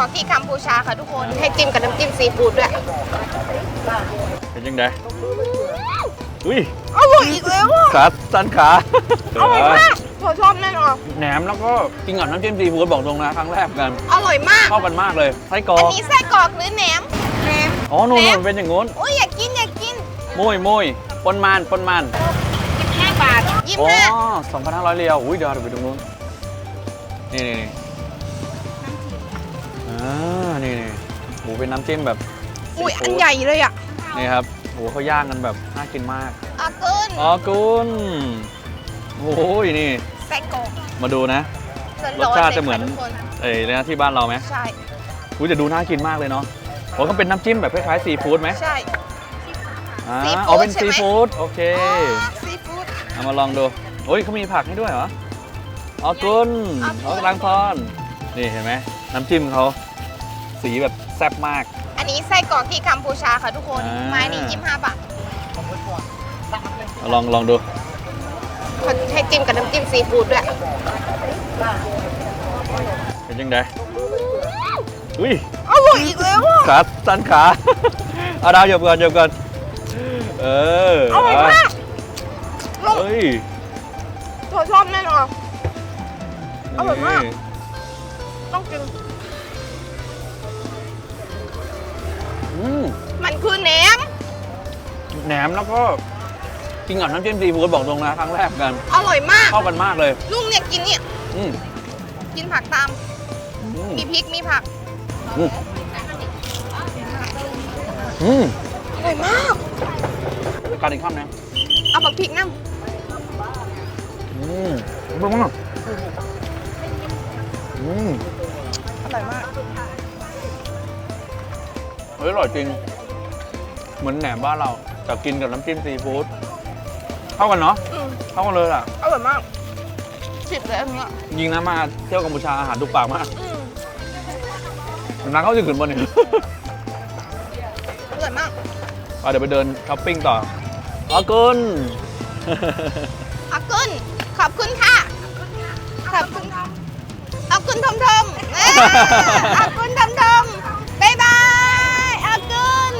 รอกที่กัมพูชาค่ะทุกคน ให้จิ้มกับน้ำจิ้มซีฟู้ดด้วย เป็นยังไงอุ้ยอร่อยอีกแล้วอะขาสั้นขาอร่อยมากเธอชอบแน่นอนแหนมแล้วก็กินกับน้ำจิ้มซีฟู้ดบอกตรงนะครั้งแรกกันอร่อยมากเข้ากันมากเลยไส้กรออันกนี้ไส้กรอกหรือแหนมแหนมอ๋อนู่นแหนมๆเป็นอย่างงู้นโอ้ยอยากกินอยากกินมุยมุยปนมันปนมัน5บาทยี่อ๋อห้าสองพันห้าร้อยเรียวอุ้ยเดี๋ยวเราไปตรงนู้นนี่นี่นี่อ่า นี่นี่โหเป็นน้ำจิ้มแบบอุ้ยอันซีฟู้ดใหญ่เลยอะนี่ครับโหเขาย่างกันแบบน่ากินมากอากุนอ๋อกุนโอ้ยนี่ไส้กรอกมาดูนะ รสชาติจะเหมือนทุกคนเอ้ยนะที่บ้านเราไหมใช่อุ้ยจะดูน่ากินมากเลยเนาะโอ้ก็เป็นน้ำจิ้มแบบคล้ายๆซีฟู้ดไหมใช่อ่าซีฟู้ดอ๋อเป็นใช่ไหมซีฟู้ดโอเคอ๋อซีฟู้ดเอามาลองดูโอ้ยเขามีผักให้ด้วยเหรออ๋อกุนอ๋อกุนอ๋อกำลังพรนี่เห็นไหมน้ำจิ้มเขา สีแบบแซ่บมาก อันนี้ไส้กรอกที่กัมพูชาค่ะทุกคน อ่า ไม้นี้ยี่ห้าบาทเอาลองลองดู เขาให้จิ้มกับน้ำจิ้มซีฟู้ดด้วย เป็นยังไงอุ้ยอร่อยอีกแล้วอะขาสั้นขา เอาดาวเหยียบก่อนเหยียบก่อนเอออร่อยมากลงเฮ้ยเธอชอบแน่นอน อร่อยมากนี่ต้องกิน หนมแล้วก็กินกับน้ำจิ้มซีฟู้ดบอกตรงนะครั้งแรกกันอร่อยมาก เข้ากันมากเลย ลุงเนี่ยกินเนี่ยอืมกินผักตาม อืมมีพริกมีผัก อืมอืมอร่อยมาก การอีกคำนะเอาผักพริกน้อืมเบิ่งมั้งอืมำอร่อยมาก เฮ้ยอร่อยจริง เหมือนแหนมบ้านเรา แต่กินกับน้ำจิ้มซีฟู้ดเข้ากันเนาะอืมเข้ากันเลยล่ะ อร่อยมากสิบเลยอันเนี้ยยิงนะมาเที่ยวกัมพูชาอาหารถูกปากมากอืมน้ำเข้าจะขึ้นบนนี่ อร่อยมากไปเดี๋ยวไปเดินช้อปปิ้งต่ออ๋อกุนอากุนขอบคุณค่ะขอบคุณอากุนทมทมเอ้ยอากุนทมทมบ๊ายบายอากุน